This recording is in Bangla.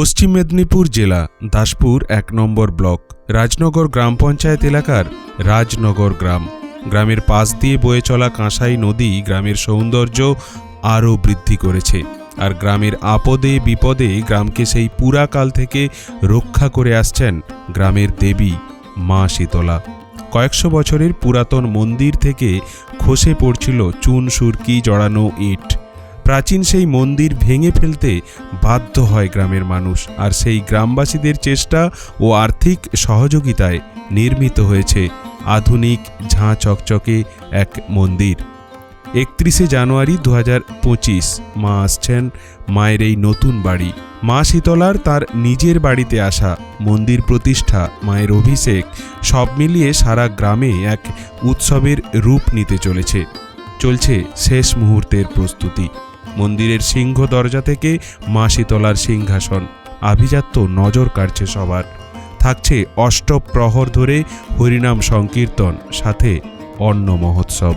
পশ্চিম মেদিনীপুর জেলা, দাসপুর এক নম্বর ব্লক, রাজনগর গ্রাম পঞ্চায়েত এলাকার রাজনগর গ্রাম। গ্রামের পাশ দিয়ে বয়ে চলা কাঁসাই নদী গ্রামের সৌন্দর্য আরও বৃদ্ধি করেছে আর গ্রামের আপদে বিপদে গ্রামকে সেই পুরাকাল থেকে রক্ষা করে আসছেন গ্রামের দেবী মা শীতলা। কয়েকশো বছরের পুরাতন মন্দির থেকে খসে পড়ছিল চুন, সুরকি, জড়ানো ইট। প্রাচীন সেই মন্দির ভেঙে ফেলতে বাধ্য হয় গ্রামের মানুষ। আর সেই গ্রামবাসীদের চেষ্টা ও আর্থিক সহযোগিতায় নির্মিত হয়েছে আধুনিক ঝাঁ চকচকে এক মন্দির। একত্রিশে জানুয়ারি দু হাজার পঁচিশ মা আসছেন মায়ের এই নতুন বাড়ি। মা শীতলার তার নিজের বাড়িতে আসা মন্দির প্রতিষ্ঠা মায়ের অভিষেক সব মিলিয়ে সারা গ্রামে এক উৎসবের রূপ নিতে চলেছে। চলছে শেষ মুহূর্তের প্রস্তুতি। মন্দিরের সিংহ দরজা থেকে মা সিংহাসন। আভিজাত্য নজর কাটছে সবার। থাকছে অষ্টপ্রহর ধরে হরিনাম সংকীর্তন, সাথে অন্ন মহোৎসব।